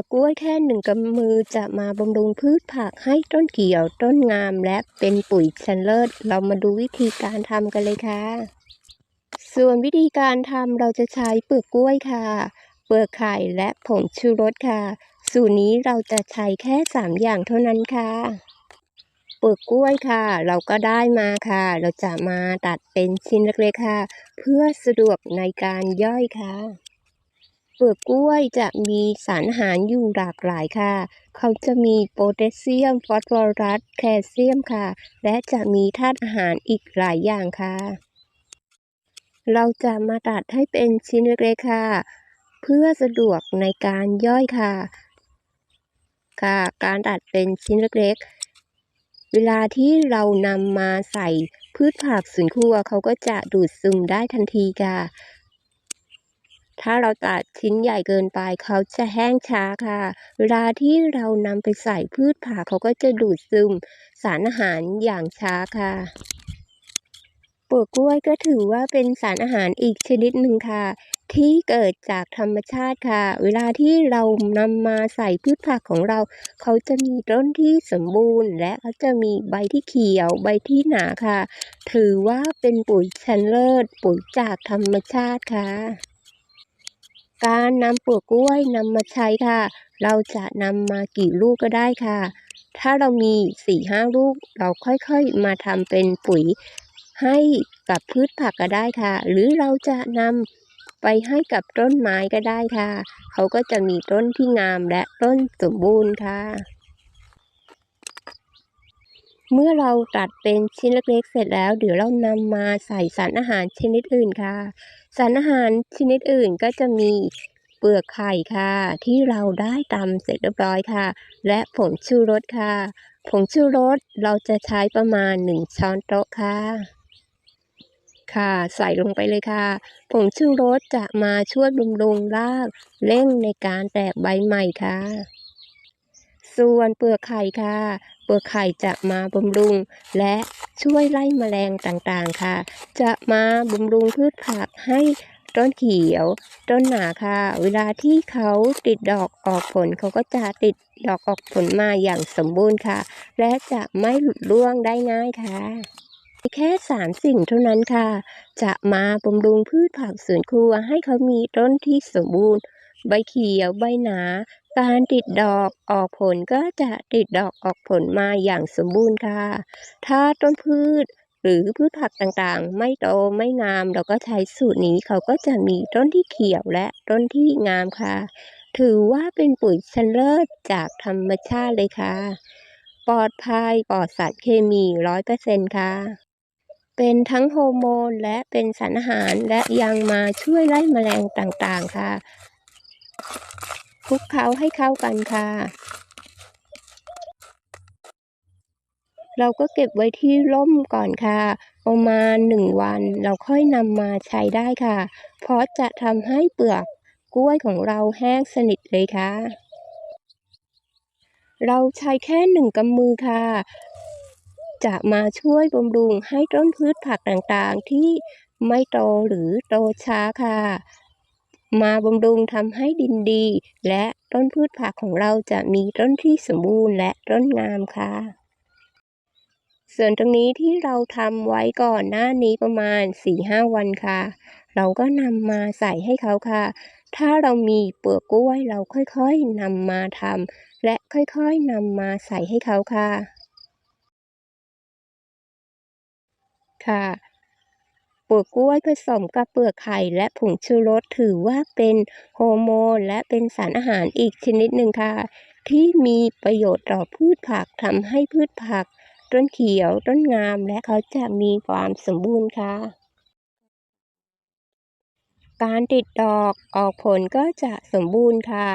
อกกล้วยแค่หนึ่งกำมือจะมาบำรุงพืชผักให้ต้นเขียวต้นงามและเป็นปุ๋ยชั้นเลิศ เรามาดูวิธีการทำกันเลยค่ะ ส่วนวิธีการทำเราจะใช้เปลือกกล้วยค่ะ เปลือกไข่และผงชูรสค่ะ สูตรนี้เราจะใช้แค่สามอย่างเท่านั้นค่ะเปลือกกล้วยค่ะ เราก็ได้มาค่ะ เราจะมาตัดเป็นชิ้นเล็กๆค่ะ เพื่อสะดวกในการย่อยค่ะ ปลือกกล้วยจะมีสารอาหารอยู่หลากหลายค่ะ เขาจะมีโพแทสเซียม ฟอสฟอรัส แคลเซียมค่ะ และจะมีธาตุอาหารอีกหลายอย่างค่ะ เราจะมาตัดให้เป็นชิ้นเล็กๆค่ะ เพื่อสะดวกในการย่อยค่ะ ค่ะ การตัดเป็นชิ้นเล็กๆ เวลาที่เรานำมาใส่พืชผักสวนครัวเขาก็จะดูดซึมได้ทันทีค่ะ ถ้าเราตัดชิ้นใหญ่เกินไปเขาจะแห้งช้าค่ะ เวลาที่เรานำไปใส่พืชผักเขาก็จะดูดซึม สารอาหารอย่างช้าค่ะปลือกกล้วยก็ถือว่าเป็นสารอาหารอีกชนิดหนึ่งค่ะ ที่เกิดจากธรรมชาติค่ะ เวลาที่เรานำมาใส่พืชผักของเรา เขาจะมีต้นที่สมบูรณ์ และเขาจะมีใบที่เขียว ใบที่หนาค่ะ ถือว่าเป็นปุ๋ยชั้นเลิศ ปุ๋ยจากธรรมชาติค่ะ การนำเปลือกกล้วยนำมาใช้ค่ะ เราจะนำมากี่ลูกก็ได้ค่ะ ถ้าเรามีสี่ห้าลูก เราค่อยๆมาทำเป็นปุ๋ยให้กับพืชผักก็ได้ค่ะ หรือเราจะนำไปให้กับต้นไม้ก็ได้ค่ะ เขาก็จะมีต้นที่งามและต้นสมบูรณ์ค่ะ เมื่อเราตัดเป็นชิ้นเล็กๆเสร็จแล้ว เดี๋ยวเรานำมาใส่สารอาหารชนิดอื่นค่ะ สารอาหารชนิดอื่นก็จะมีเปลือกไข่ค่ะ ที่เราได้ตำเสร็จเรียบร้อยค่ะ และผงชูรสค่ะ ผงชูรสเราจะใช้ประมาณ 1 ช้อนโต๊ะค่ะ ค่ะใส่ลงไปเลยค่ะ ผงชูรสจะมาช่วยบำรุงรากเร่งในการแตกใบใหม่ค่ะ ส่วนเปลือกไข่ค่ะ เปลือกไข่จะมาบำรุง และช่วยไล่แมลงต่างๆค่ะ จะมาบำรุงพืชผักให้ต้นเขียว ต้นหนาค่ะ เวลาที่เขาติดดอกออกผลเขาก็จะติดดอกออกผลมาอย่างสมบูรณ์ค่ะ และจะไม่หลุดร่วงได้ง่ายค่ะแค่สามสิ่งเท่านั้นค่ะ จะมาบำรุงพืชผักสวนครัวให้เขามีต้นที่สมบูรณ์ ใบเขียวใบหนา การติดดอกออกผลก็จะติดดอกออกผลมาอย่างสมบูรณ์ค่ะ ถ้าต้นพืชหรือพืชผักต่างๆ ไม่โตไม่งามเราก็ใช้สูตรนี้เขาก็จะมีต้นที่เขียวและต้นที่งามค่ะ ถือว่าเป็นปุ๋ยชั้นเลิศจากธรรมชาติเลยค่ะ ปลอดภัยปลอดสารเคมีร้อยเปอร์เซ็นต์ค่ะ เป็นทั้งโฮอร์โมนและเป็นสารอาหารและยังมาช่วยไล่แมลงต่างๆค่ะ ลุกเคล้าให้เข้ากันค่ะ เราก็เก็บไว้ที่ร่มก่อนค่ะ ประมาณหนึ่งวันเราค่อยนำมาใช้ได้ค่ะ เพราะจะทำให้เปลือกกล้วยของเราแห้งสนิทเลยค่ะ เราใช้แค่หนึ่งกำมือค่ะ จะมาช่วยบำรุงให้ต้นพืชผักต่างๆที่ไม่โตหรือโตช้าค่ะ มาบำรุงทำให้ดินดี และต้นพืชผักของเราจะมีต้นที่สมบูรณ์และต้นงามค่ะ ส่วนตรงนี้ที่เราทำไว้ก่อนหน้านี้ประมาณ 4-5 วันค่ะ เราก็นำมาใส่ให้เขาค่ะ ถ้าเรามีเปลือกกล้วยเราค่อยๆนำมาทำและค่อยๆนำมาใส่ให้เขาค่ะ ค่ะ เปลือกกล้วยผสมกับเปลือกไข่และผงชูรสถือว่าเป็นฮอร์โมน และเป็นสารอาหารอีกชนิดหนึ่งค่ะ ที่มีประโยชน์ต่อพืชผักทำให้พืชผัก ต้นเขียวต้นงามและเขาจะมีความสมบูรณ์ค่ะ การติดดอกออกผลก็จะสมบูรณ์ค่ะ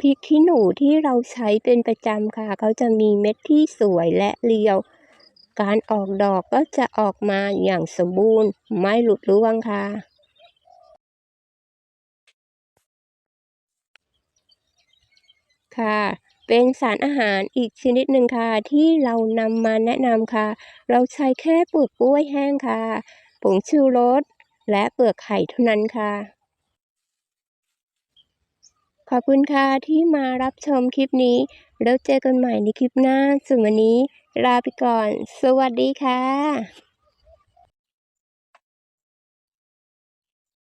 พริกขี้หนูที่เราใช้เป็นประจำค่ะ เขาจะมีเม็ดที่สวยและเรียว การออกดอกก็จะออกมาอย่างสมบูรณ์ ไม่หลุดร่วงค่ะ ค่ะ เป็นสารอาหารอีกชนิดหนึ่งค่ะ ที่เรานำมาแนะนำค่ะ เราใช้แค่เปลือกกล้วยแห้งค่ะ ผงชูรสและเปลือกไข่เท่านั้นค่ะขอบคุณค่ะที่มารับชมคลิปนี้ แล้วเจอกันใหม่ในคลิปหน้าสุวันนี้ ลาไปก่อน สวัสดีค่ะ